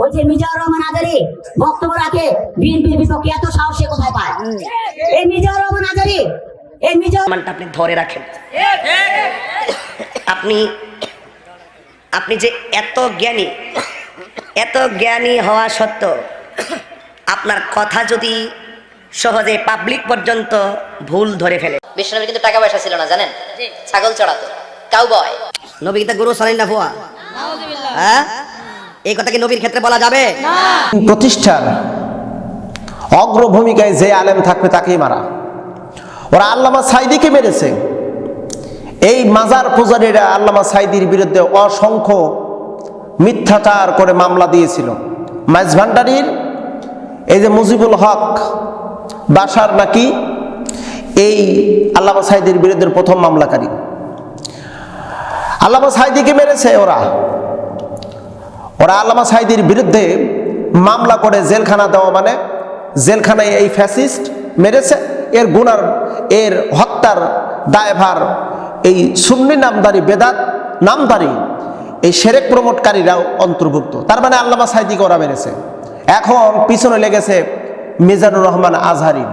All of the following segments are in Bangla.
বলছে মিজানুর রহমান আজারি বক্তব্য রাখে। বিএনপির বিপক্ষে এত সাহস সে কোথায় পায়? এই মিজানুর রহমান আজারি এই মিজানুর মানটা আপনি ধরে রাখেন। আপনি আপনি যে এত জ্ঞানী এত জ্ঞানী হওয়া সত্ত্বেও আপনার কথা যদি সহজে পাবলিক পর্যন্ত ভুল ধরে ফেলে। বিষ্ণুনবীর কিন্তু টাকা পয়সা ছিল না জানেন? ছাগল চড়াতো। কাউ বয় নবী কি তা গুরু সালিন না ফুয়া? হ্যাঁ? এই কথা কি নবীর ক্ষেত্রে বলা যাবে? প্রতিষ্ঠার অগ্রভূমিকায় যে আলেম থাকবে তাকেই মারা। ওরা আল্লামা সাইদিকে মেরেছে। এই মাজার পূজারীরা আল্লামা সাইদির বিরুদ্ধে অসংখ্য মিথ্যাচার করে মামলা দিয়েছিল। মাইজ ভান্ডারির এই যে মুজিবুল হক বাসার নাকি এই আল্লামা সাইদির বিরুদ্ধে প্রথম মামলাকারী। আল্লামা সাইদিকে মেরেছে ওরা। ওরা আল্লামা সাইদির বিরুদ্ধে মামলা করে জেলখানা দেওয়া মানে জেলখানায় এই ফ্যাসিস্ট মেরেছে। এর গুনার, এর হত্যার দায়ভার এই সুন্নি নামদারি, বেদাত নামদারি এই সেরেক প্রমোটকারীরাও অন্তর্ভুক্ত। তার মানে আল্লামা সাইদিকে ওরা মেরেছে। এখন পিছনে লেগেছে মিজানুর রহমান আজহারি।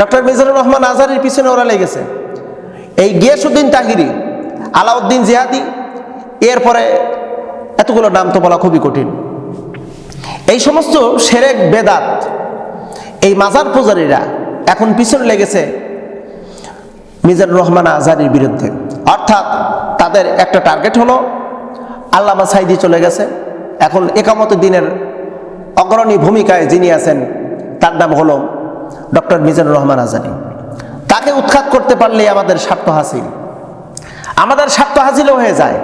ডক্টর মিজানুর রহমান আজহারির পিছনে ওরা লেগেছে। এই গিয়াসুদ্দিন তাহিরি, আলাউদ্দিন জিহাদি, এরপরে এতগুলো নাম তো বলা খুবই কঠিন। এই সমস্ত সেরেক বেদাত, এই মাজার পূজারীরা এখন পিছনে লেগেছে মিজানুর রহমান আজহারির বিরুদ্ধে। অর্থাৎ তাদের একটা টার্গেট হলো, আল্লামা সাইদি চলে গেছে। এখন একামত দিনের অগ্রণী ভূমিকায় যিনি আছেন, তার নাম হলো ডক্টর মিজানুর রহমান আজহারি তাকে উৎখাত করতে পারলেই আমাদের স্বার্থ হাসিল। আমাদের স্বার্থ হাসিলও হয়ে যায়।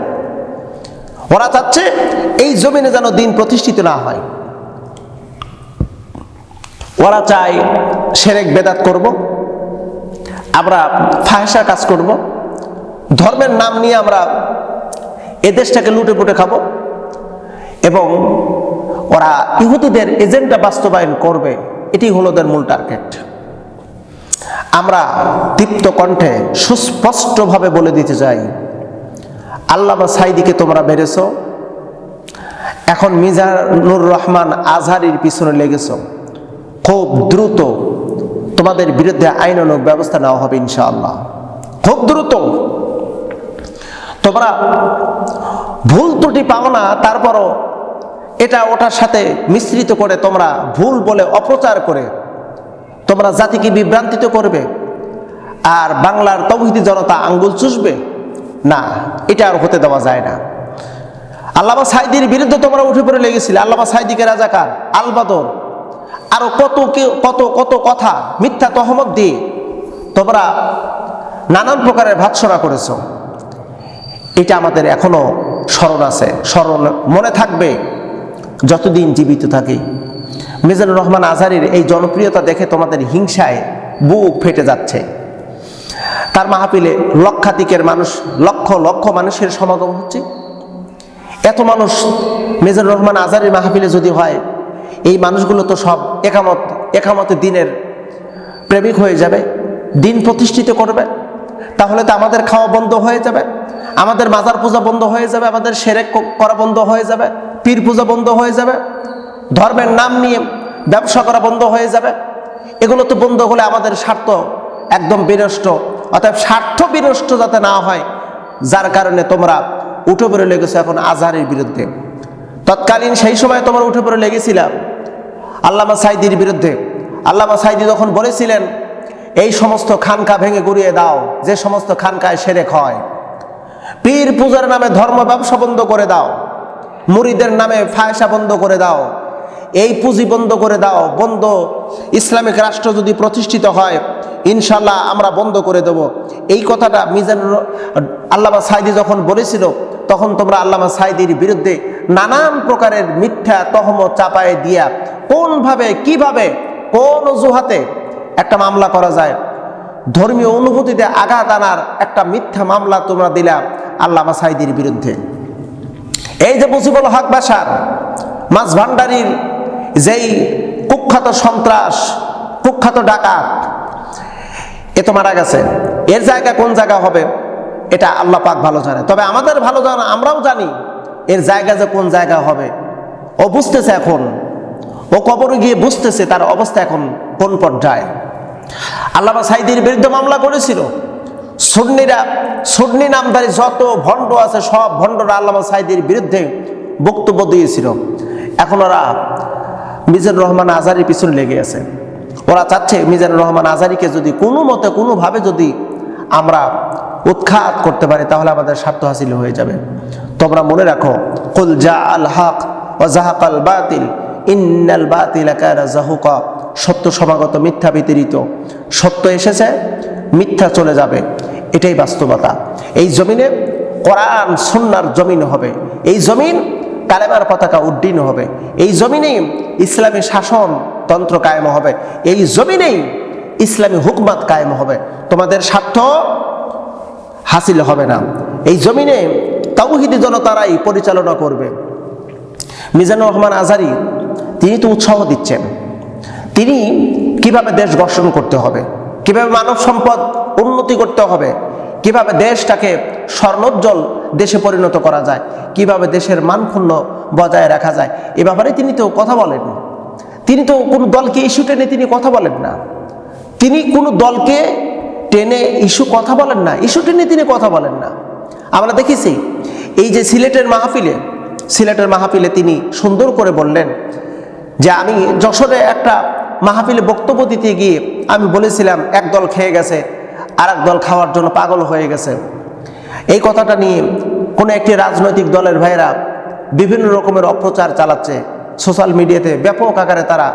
ওরা চাচ্ছে এই জমিনে যেন দিন প্রতিষ্ঠিত না হয়। ওরা চায় সেরেক বেদাত করব, আমরা ফাহেসা কাজ করব, ধর্মের নাম নিয়ে আমরা এ দেশটাকে লুটে পুটে খাব এবং ওরা ইহুদিদের এজেন্ডা বাস্তবায়ন করবে, এটি হলো ওদের মূল টার্গেট। আমরা দীপ্ত কণ্ঠে সুস্পষ্টভাবে বলে দিতে চাই আল্লামা সাইদিকে তোমরা মেরেছ? এখন মিজানুর রহমান আজহারির পিছনে লেগেছ। খুব দ্রুত তোমাদের বিরুদ্ধে আইন আইনানুক ব্যবস্থা নেওয়া হবে ইনশাআল্লাহ। খুব দ্রুত। তোমরা ভুল ত্রুটি পাও না, তারপরও এটা ওটার সাথে মিশ্রিত করে তোমরা ভুল বলে অপ্রচার করে তোমরা জাতিকে বিভ্রান্তিত করবে, আর বাংলার তৌহিদি জনতা আঙ্গুল চুষবে। না, এটা আর হতে দেওয়া যায় না। আল্লামা সাইদির বিরুদ্ধে তোমরা উঠে পড়ে লেগেছিলে। আল্লামা সাইদিকে রাজাকার, আলবাদর। আরও কত কত কত কথা মিথ্যা তহমত দিয়ে তোমরা নানান প্রকারের ভাৎসনা করেছ। এটা আমাদের এখনও স্মরণ আছে। স্মরণ মনে থাকবে যতদিন জীবিত থাকি। মিজানুর রহমান আজহারির এই জনপ্রিয়তা দেখে তোমাদের হিংসায় বুক ফেটে যাচ্ছে। তার মাহফিলে লক্ষাধিকের মানুষ, লক্ষ লক্ষ মানুষের সমাগম হচ্ছে। এত মানুষ মেজর রহমান আজারের মাহফিলে যদি হয়, এই মানুষগুলো তো সব একামত, একামতে দিনের প্রেমিক হয়ে যাবে, দিন প্রতিষ্ঠিত করবে। তাহলে তো আমাদের খাওয়া বন্ধ হয়ে যাবে, আমাদের মাজার পূজা বন্ধ হয়ে যাবে, আমাদের সেরেক করা বন্ধ হয়ে যাবে, পীর পূজা বন্ধ হয়ে যাবে, ধর্মের নাম নিয়ে ব্যবসা করা বন্ধ হয়ে যাবে। এগুলো তো বন্ধ হলে আমাদের স্বার্থ একদম বিনষ্ট। অর্থাৎ স্বার্থ বিনষ্ট যাতে না হয়, যার কারণে তোমরা উঠে পড়ে লেগেছো এখন আজহারের বিরুদ্ধে। তৎকালীন সেই সময় তোমরা উঠে পড়ে লেগেছিলাম আল্লামা সাইদির বিরুদ্ধে। আল্লামা সাইদি যখন বলেছিলেন, এই সমস্ত খানকা ভেঙে গুড়িয়ে দাও, যে সমস্ত খানকায় সেরেক হয়। পীর পূজার নামে ধর্ম ব্যবসা বন্ধ করে দাও, মুরিদের নামে ফায়সা বন্ধ করে দাও, এই পুঁজি বন্ধ করে দাও, বন্ধ ইসলামিক রাষ্ট্র যদি প্রতিষ্ঠিত হয় ইনশাল্লাহ আমরা বন্ধ করে দেব। এই কথাটা মিজানুর আল্লামা সাইদি যখন বলেছিল, তখন তোমরা আল্লামা সাইদির বিরুদ্ধে নানান প্রকারের মিথ্যা তহমত চাপায় দিয়া কোনভাবে, কীভাবে, কোন অজুহাতে একটা মামলা করা যায়, ধর্মীয় অনুভূতিতে আঘাত আনার একটা মিথ্যা মামলা তোমরা দিলা আল্লামা সাইদির বিরুদ্ধে। এই যে মুজিবুল হক বাসার মাছ ভান্ডারির যেই কুখ্যাত সন্ত্রাস, কুখ্যাত ডাকাত এ তো মারা গেছে। এর জায়গা কোন জায়গা হবে? এটা আল্লাহ পাক ভালো জানে। তবে আমাদের ভালো জানা, আমরাও জানি এর জায়গা যে কোন জায়গা হবে। ও বুঝতেছে এখন। ও কবরে গিয়ে বুঝতেছে তার অবস্থা এখন কোন পর্যায়ে। আল্লামা সাইদির বিরুদ্ধে মামলা করেছিল। সুন্নিরা, সুন্নি নামধারী যত ভণ্ড আছে সব ভণ্ডরা আল্লামা সাইদির বিরুদ্ধে বক্তব্য দিয়েছিল। এখন ওরা মিজানুর রহমান আজারির পিছনে লেগে আছে। ওরা চাচ্ছে মিজানুর রহমান আজারিকে যদি কোনো মতে, কোনোভাবে যদি আমরা উৎখাত করতে পারি, তাহলে আমাদের স্বার্থ হাসিল হয়ে যাবে। তোমরা মনে রাখো, কুল জা আল হক ও জাহাকাল বাতিল, ইন্নাল বাতিল জাহুকা। সত্য সমাগত, মিথ্যা বিতরিত সত্য এসেছে, মিথ্যা চলে যাবে। এটাই বাস্তবতা। এই জমিনে কোরআন, সুন্নার জমিন হবে। এই জমিন কালেমার পতাকা উড্ডীন হবে। এই জমিনেই ইসলামী শাসন তন্ত্র কায়েম হবে। এই জমিনেই ইসলামী হুকমাত কায়েম হবে। তোমাদের স্বার্থ হাসিল হবে না। এই জমিনে তাওহিদি জনতারাই পরিচালনা করবে। মিজানুর রহমান আজারি, তিনি তো উৎসাহ দিচ্ছেন। তিনি কীভাবে দেশ গঠন করতে হবে? কীভাবে মানব সম্পদ উন্নতি করতে হবে? কীভাবে দেশটাকে স্বর্ণোজ্জ্বল দেশে পরিণত করা যায়? কীভাবে দেশের মানক্ষুণ্ণ বজায় রাখা যায়? এ ব্যাপারে তিনি তো কথা বলেন তিনি তো কোনো দলকে ইস্যু টেনে তিনি কথা বলেন না। তিনি কোনো দলকে টেনে ইস্যু কথা বলেন না, ইস্যু টেনে তিনি কথা বলেন না। আমরা দেখেছি, এই যে সিলেটের মাহফিলে সিলেটের মাহফিলে তিনি সুন্দর করে বললেন যে আমি যশোরে একটা মাহফিলে বক্তব্য দিতে গিয়ে আমি বলেছিলাম, এক দল খেয়ে গেছে আর দল খাওয়ার জন্য পাগল হয়ে গেছে। এই কথাটা নিয়ে কোনো একটি রাজনৈতিক দলের ভাইয়েরা বিভিন্ন রকমের অপপ্রচার চালাচ্ছে। সোশ্যাল মিডিয়াতে ব্যাপক আকারে তারা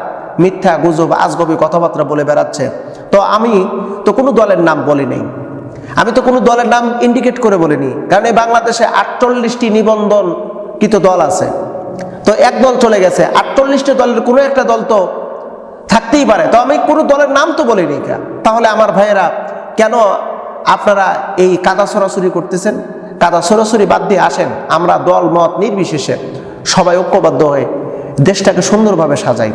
মিথ্যা, গুজব, আজগবি কথাবার্তা বলে বেড়াচ্ছে। তো আমি তো কোনো দলের নাম বলি নেই। আমি তো কোনো দলের নাম ইন্ডিকেট করে বলিনি। কারণ এই বাংলাদেশে আটচল্লিশটি নিবন্ধন কৃত দল আছে। তো এক দল চলে গেছে। আটচল্লিশটি দলের কোনো একটা দল তো থাকতেই পারে। তো আমি কোনো দলের নাম তো বলিনি তাহলে আমার ভাইয়েরা, কেন আপনারা এই কাদা সরাসরি করতেছেন? কাদা সরাসরি বাদ দিয়ে আসেন। আমরা দল, মত নির্বিশেষে সবাই ঐক্যবদ্ধ হয়ে দেশটাকে সুন্দরভাবে সাজাই।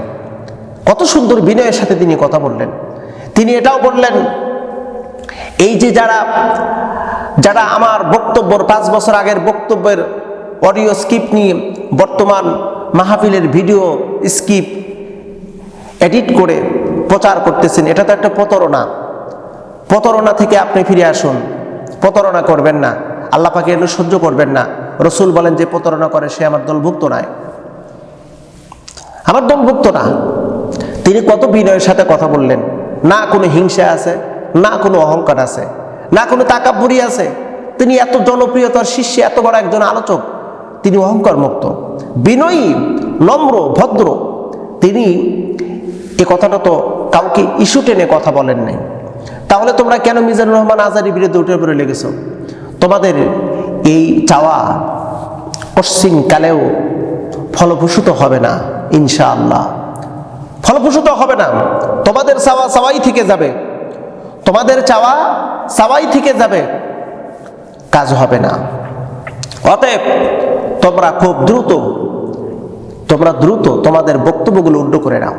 কত সুন্দর বিনয়ের সাথে তিনি কথা বললেন। তিনি এটাও বললেন, এই যে যারা যারা আমার বক্তব্যর পাঁচ বছর আগের বক্তব্যের অডিও স্কিপ নিয়ে বর্তমান মাহফিলের ভিডিও স্কিপ এডিট করে প্রচার করতেছেন, এটা তো একটা প্রতারণা। প্রতারণা থেকে আপনি ফিরে আসুন। প্রতারণা করবেন না। আল্লাহ পাকে এগুলো সহ্য করবেন না। রসুল বলেন, যে প্রতারণা করে সে আমার দলভুক্ত নয়। আমার দলভুক্ত না। তিনি কত বিনয়ের সাথে কথা বললেন। না কোনো হিংসা আছে, না কোনো অহংকার আছে, না কোনো তাকাপুরি আছে। তিনি এত জনপ্রিয়তার শীর্ষে এত বড় একজন আলোচক। তিনি অহংকার মুক্ত বিনয়ী, নম্র, ভদ্র। তিনি এ কথাটা তো কাউকে ইস্যু টেনে কথা বলেন নাই। তাহলে তোমরা কেন মিজানুর রহমান আজারির বিরুদ্ধে উঠে পড়ে লেগেছো? তোমাদের এই চাওয়া পশ্চিম কালেও ফলপ্রসূত হবে না। ইনশাআল্লাহ। ফলপ্রসূত হবে না। তোমাদের চাওয়া সবাই থেকে যাবে। তোমাদের চাওয়া সবাই থেকে যাবে। কাজ হবে না। অতএব তোমরা খুব দ্রুত, তোমরা দ্রুত তোমাদের বক্তব্যগুলো উল্টো করে নাও।